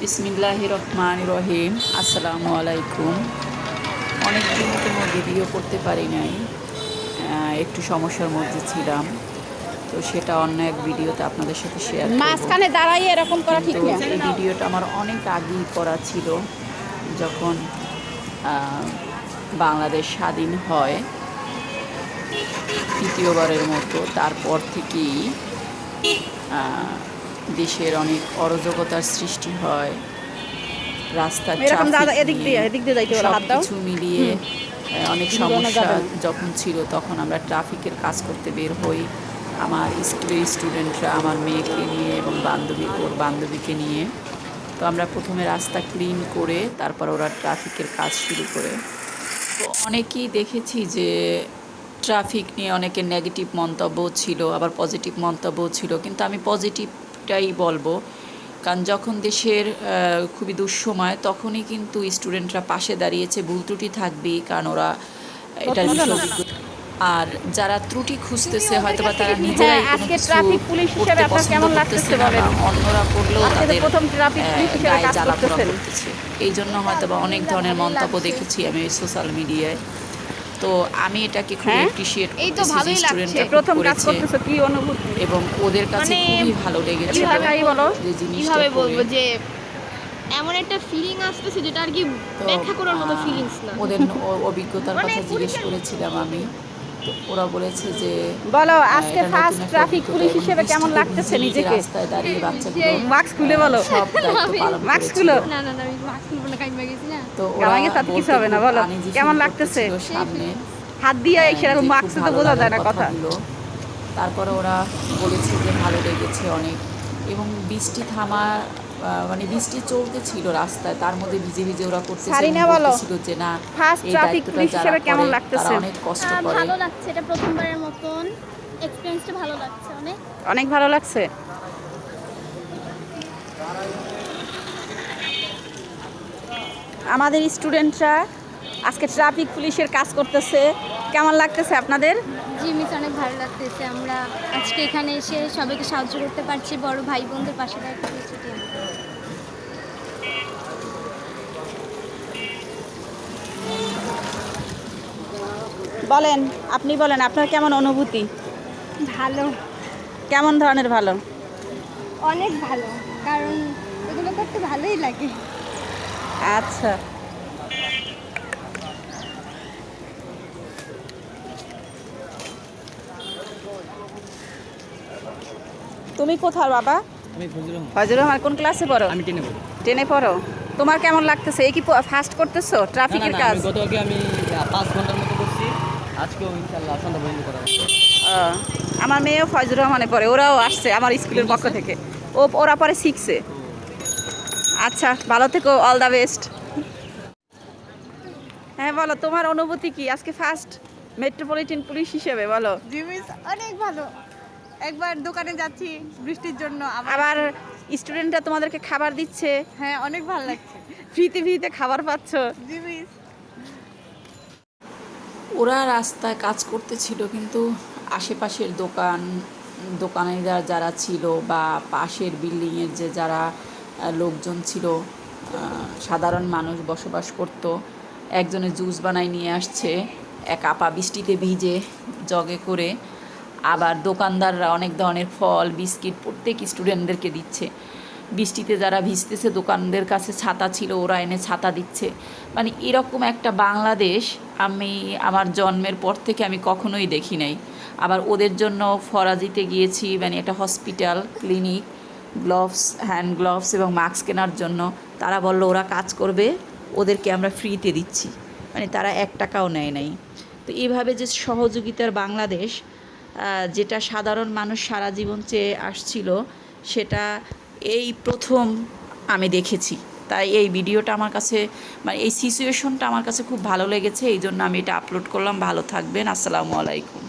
বিসমিল্লাহ রহমান রহিম আসসালামু আলাইকুম। অনেক দিন কোনো ভিডিও করতে পারি নাই। একটু সমস্যার মধ্যে ছিলাম। তো সেটা অন্য এক ভিডিওতে আপনাদের সাথে শেয়ার মাঝখানে দাঁড়াই এরকম করা ঠিক না। এই ভিডিওটা আমার অনেক আগেই করা ছিল। যখন বাংলাদেশ স্বাধীন হয় তৃতীয়বারের মতো তারপর থেকেই দেশের অনেক অরাজকতার সৃষ্টি হয়। রাস্তার সবকিছু মিলিয়ে অনেক সমস্যা যখন ছিল তখন আমরা ট্রাফিকের কাজ করতে বের হই। আমার স্কুলের স্টুডেন্টরা আমার মেয়েকে নিয়ে এবং বান্ধবী ওর বান্ধবীকে নিয়ে। তো আমরা প্রথমে রাস্তা ক্লিন করে তারপর ওরা ট্রাফিকের কাজ শুরু করে। তো অনেকেই দেখেছি যে ট্রাফিক নিয়ে অনেকের নেগেটিভ মন্তব্য ছিল আবার পজিটিভ মন্তব্য ছিল কিন্তু আমি পজিটিভটাই বলব কারণ যখন দেশের খুবই দুঃসময় তখনই কিন্তু স্টুডেন্টরা পাশে দাঁড়িয়েছে ভুল ত্রুটি থাকবেই কারণ ওরা এটার বিষয়ে জানা। আর যারা ত্রুটি খুঁজতেছে হয়তো বা তারা নিজেরাই হ্যাঁ, আজকে ট্রাফিক পুলিশ করতে হিসেবে আপনার কেমন লাগতেছে বলেন? অন্যরা করলেও তাদের প্রথম ট্রাফিক পুলিশ হিসেবে কাজ জ্বালা পোড়া করতেছেন করতেছে এই জন্য হয়তো বা অনেক ধরনের মন্তব্য দেখেছি আমি সোশ্যাল মিডিয়ায় তো আমি এটাকে খুব অ্যাপ্রিশিয়েট এই তো ভালোই লাগছে। প্রথম কাজ করতেছো কি অনুভূতি? এবং ওদের কাছে মানে খুবই ভালো লেগেছে কীভাবে বলো? কীভাবে বলব যে এমন একটা ফিলিং আসতেছে যেটা আর কি ব্যাখ্যা করার মতো ফিলিংস না। ওদের অভিজ্ঞতার মানে কথা জিজ্ঞেস করেছিলাম আমি। ওরা বলেছে যে বলো আজকে ফার্স্ট ট্রাফিক পুলিশ হিসেবে কেমন লাগতেছে নিজেকে রাস্তায় দাঁড়িয়ে বাচ্চাগুলো মাস্ক খুলে বলো সব মাস্ক খুলো। না না না মাস্ক নিব না কাইমা গেছি না তো ওরা তাতে কিছু হবে না, বলো। কেমন লাগতেছে? সামনে হাত দিয়ে হ্যাঁ, সেরকম মাস্ক তো বোঝা যায় না কথা। তারপরে ওরা বলেছে যে ভালো লেগেছে অনেক এবং বৃষ্টি থামা আহ, মানে বৃষ্টি চলতে ছিল রাস্তায় তার মধ্যে ভিজে ভিজে ওরা করতেছে সারিনা বলো। বলতেছিল যে না এই দায়িত্বটা যারা কেমন লাগতেছে? অনেক কষ্ট করে। ভালো লাগছে এটা প্রথমবারের মতন। এক্সপিরিয়েন্সটা ভালো লাগছে অনেক। অনেক ভালো লাগছে? আমাদের স্টুডেন্টরা আজকে ট্রাফিক পুলিশের কাজ করতেছে। কেমন লাগতেছে আপনাদের? জি মিস অনেক ভালো লাগতেছে। আমরা আজকে এখানে এসে সবাইকে সাহায্য করতে পারছি বড় ভাই বোনদের পাশে দাঁড়াতে পেরেছি এটাই আমার। বলেন আপনি বলেন আপনার কেমন অনুভূতি? ভালো। কেমন ধরনের ভালো? অনেক ভালো কারণ এগুলো করতে ভালোই লাগে। আচ্ছা। তুমি কোথার বাবা? আমি ফজলুর রহমান। কোন ক্লাসে পড়ো? আমি টেনে পড়ি। টেনে পড়ো। তোমার কেমন লাগতেছে? এই কি ফার্স্ট করতেছো? ট্রাফিকের কাজ? গতকালকে আমি পাঁচ ঘণ্টার মতো আজকেও ইনশাল্লাহ সন্ধ্যা পর্যন্ত করা ও, আমার মেয়েও ফয়জুর রহমানে পড়ে ওরাও আসছে আমার স্কুলের পক্ষ থেকে। ও ওরা পরে শিখছে। আচ্ছা ভালো থেকো অল দ্য বেস্ট হ্যাঁ বলো তোমার অনুভূতি কি? আজকে ফার্স্ট মেট্রোপলিটন পুলিশ হিসেবে বলো। অনেক ভালো। একবার দোকানে যাচ্ছি বৃষ্টির জন্য আবার আবার স্টুডেন্টরা তোমাদেরকে খাবার দিচ্ছে। হ্যাঁ অনেক ভালো লাগছে। ফ্রিতে ফ্রিতে খাবার পাচ্ছ। জিমিস ওরা রাস্তায় কাজ করতেছিল, কিন্তু আশেপাশের দোকান, দোকানিরা যারা ছিল বা পাশের বিল্ডিংয়ের যে যারা লোকজন ছিল সাধারণ মানুষ বসবাস করত, একজনে জুস বানাই নিয়ে আসছে, এক আপা বৃষ্টিতে ভিজে জগে করে, আবার দোকানদাররা অনেক ধরনের ফল, বিস্কিট প্রত্যেক স্টুডেন্টদেরকে দিচ্ছে। বৃষ্টিতে যারা ভিজতেছে, দোকানদের কাছে ছাতা ছিল, ওরা এনে ছাতা দিচ্ছে। মানে এরকম একটা বাংলাদেশ আমি আমার জন্মের পর থেকে আমি কখনোই দেখি নাই। আবার ওদের জন্য ফরাজিতে গিয়েছি মানে একটা hospital, clinic, gloves, hand gloves এবং মাস্ক কেনার জন্য। তারা বলল, ওরা কাজ করবে, ওদেরকে আমরা ফ্রিতে দিচ্ছি। মানে তারা এক টাকাও নেয় নাই। তো এইভাবে যে সহযোগিতার বাংলাদেশ যেটা সাধারণ মানুষ সারা জীবন চেয়ে আসছিল, সেটা এই প্রথম আমি দেখেছি। তাই এই ভিডিওটা আমার কাছে মানে এই সিচুয়েশনটা আমার কাছে খুব ভালো লেগেছে এই জন্য আমি এটা আপলোড করলাম। ভালো থাকবেন। আসসালামু আলাইকুম।